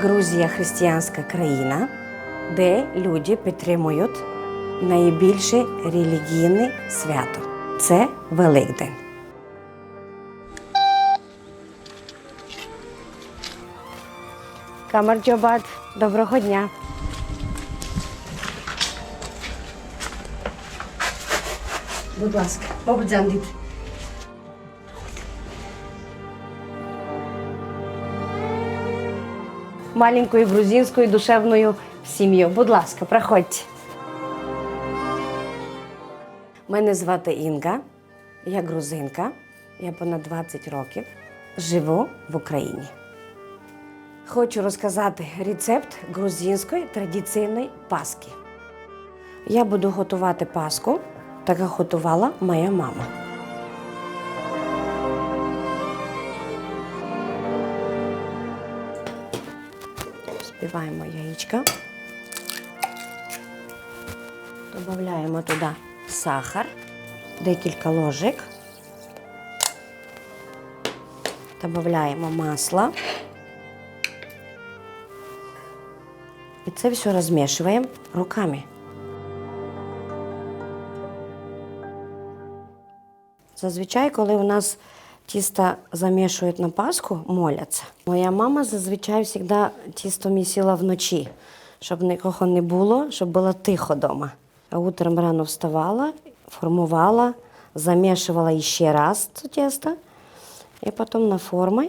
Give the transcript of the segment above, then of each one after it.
Грузія християнська країна, де люди підтримують найбільше релігійне свято. Це Великдень. Камар доброго дня. Будь ласка, побудзандит. Маленькою грузинською душевною сім'ю. Будь ласка, проходьте. Мене звати Інга, я грузинка, я понад 20 років живу в Україні. Хочу розказати рецепт грузинської традиційної паски. Я буду готувати паску, так як готувала моя мама. Збиваємо яєчка. Додаємо туди сахар, декілька ложок. Додаємо масло. І це все розмішуємо руками. Зазвичай, коли у нас тісто замішують на Пасху, моляться. Моя мама зазвичай завжди тісто місила вночі, щоб нікого не було, щоб було тихо вдома. А утром рано вставала, формувала, замішувала ще раз це тісто, і потім на форми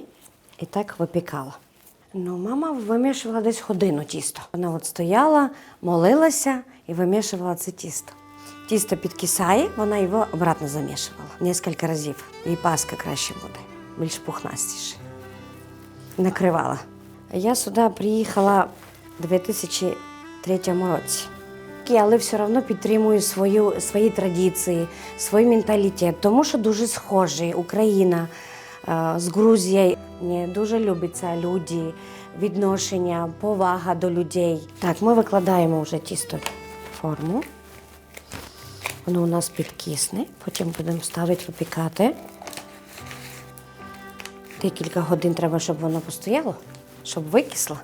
і так випікала. Ну, мама вимішувала десь годину тісто. Вона от стояла, молилася і вимішувала це тісто. Тісто підкисає, вона його обратно замішувала. Кілька разів. І паска краще буде, більш пухнастіше. Накривала. Я сюди приїхала у 2003 році. Але все одно підтримую свою, свої традиції, свій менталітет, тому що дуже схожі Україна е, з Грузією. Мені дуже любляться люди, відношення, повага до людей. Так, ми викладаємо вже тісто в форму. Воно у нас підкисне, потім будемо ставити випікати. Декілька годин треба, щоб воно постояло, щоб викисло.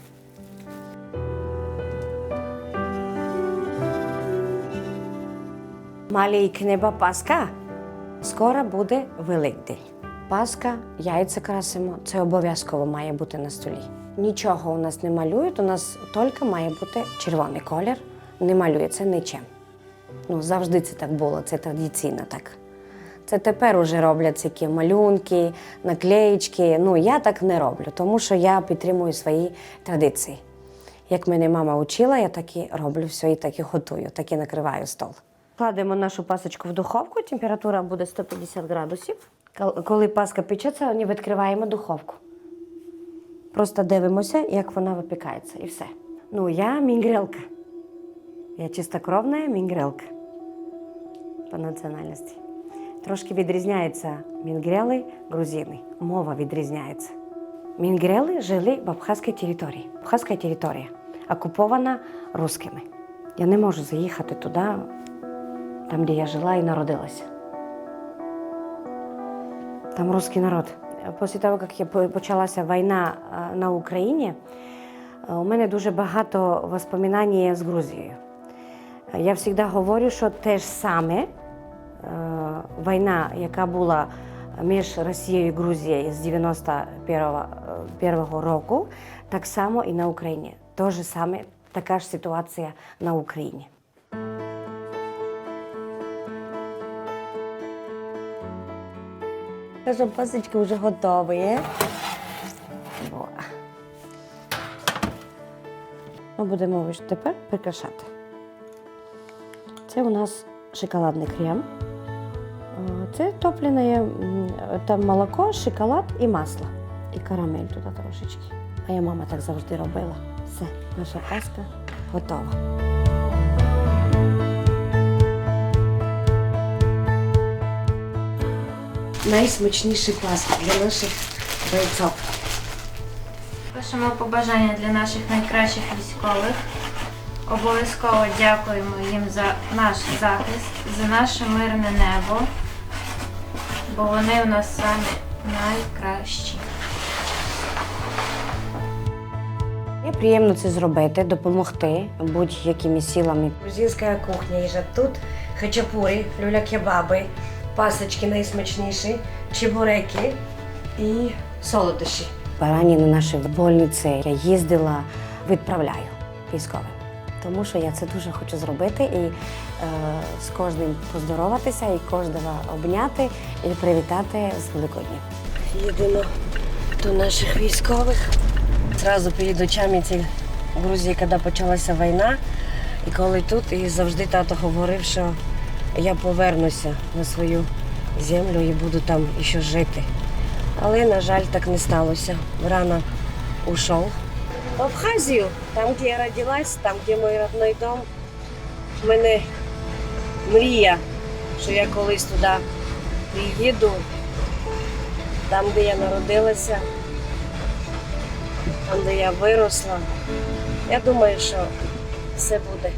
Малійкнеба Пасха. Скоро буде Великдень. Пасха, яйця красимо. Це обов'язково має бути на столі. Нічого у нас не малюють, у нас тільки має бути червоний колір. Не малюється нічим. Ну, завжди це так було, це традиційно так. Це тепер уже роблять які малюнки, наклеїчки. Ну, я так не роблю, тому що я підтримую свої традиції. Як мене мама учила, я так і роблю все і так і готую, так і накриваю стол. Кладемо нашу пасочку в духовку, температура буде 150 градусів. Коли паска печеться, не відкриваємо духовку. Просто дивимося, як вона випікається, і все. Ну, я мінгрелка. Я чистокровна мінгрелка по національності. Трошки відрізняється мінгрели, грузини. Мова відрізняється. Мінгрели жили в Абхазькій території. Абхазька територія окупована русскими. Я не можу заїхати туди, там, де я жила і народилася. Там русский народ. Після того, як почалася війна е, на Україні, е, у мене дуже багато воспоминань з Грузією. Е, Я завжди говорю, що те ж саме е, війна, яка була між Росією і Грузією з 91-го року, так само і на Україні. Те ж саме така ж ситуація на Україні. Кажу, пасочки вже готові. Ми будемо тепер прикрашати. Це у нас шоколадний крем. Е, Це топлене там молоко, шоколад і масло. І карамель туди трошечки. Моя мама так завжди робила. Все, наша паска готова. Найсмачніші паски для наших бойців. Пишемо побажання для наших найкращих військових. Обов'язково дякуємо їм за наш захист, за наше мирне небо, бо вони у нас самі найкращі. Я приємно це зробити, допомогти будь-якими силами. Грузинська кухня їжа тут хачапурі, люля-кебаби, пасочки найсмачніші, чебуреки і солодощі. Поранені наші больниці я їздила, відправляю військовим. Тому що я це дуже хочу зробити і е, з кожним поздороватися, і кожного обняти і привітати з Великоднім. Їдемо до наших військових. Зразу перед очами ці Грузії, коли почалася війна, і коли тут, і завжди тато говорив, що я повернуся на свою землю і буду там ще жити. Але, на жаль, так не сталося. Рано ушов. В Абхазію, там, де я родилась, там, де мій родний дом, в мене мрія, що я колись туди приїду, там, де я народилася, там, де я виросла. Я думаю, що все буде.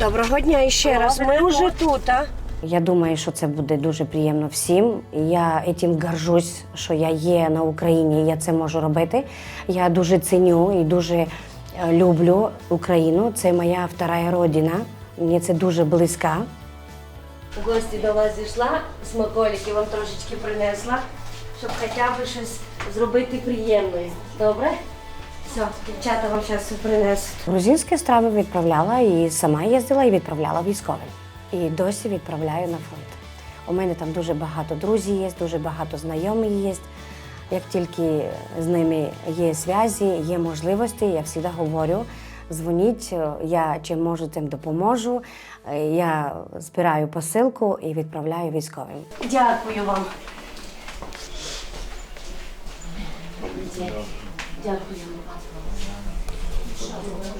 Доброго дня ще раз. Ми вже тут, а? Я думаю, що це буде дуже приємно всім. Я цим горжусь, що я є на Україні, я це можу робити. Я дуже ціню і дуже е, люблю Україну. Це моя вторая родина. Мені це дуже близька. У гості до вас зійшла, смаколики вам трошечки принесла, щоб хоча б щось зробити приємне. Добре? Все, дівчата вам зараз принесуть. Грузинські страви відправляла і сама їздила і відправляла військовим. І досі відправляю на фронт. У мене там дуже багато друзів є, дуже багато знайомих є. Як тільки з ними є зв'язі, є можливості, я завжди говорю, дзвоніть, я чим можу, тим допоможу. Я збираю посилку і відправляю військовим. Дякую вам. Дякуємо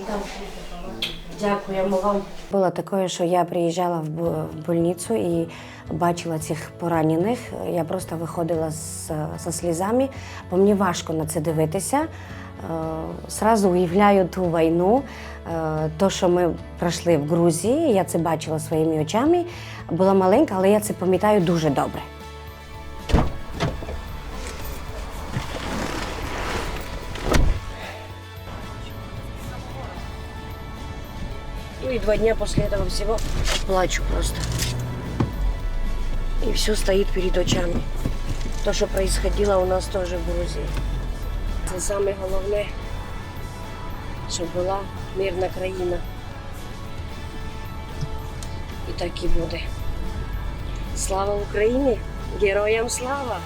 вам. Дякуємо вам. Було таке, що я приїжджала в больницю і бачила цих поранених. Я просто виходила з, зі слізами, бо мені важко на це дивитися. Е, Сразу уявляю ту війну, е, то, що ми пройшли в Грузії, я це бачила своїми очами. Була маленька, але я це пам'ятаю дуже добре. Ну и два дня после этого всего плачу просто. И все стоит перед очами. То, що происходило у нас теж в Грузії. Це саме головне, щоб була мирна країна. І так і буде. Слава Україні! Героям слава!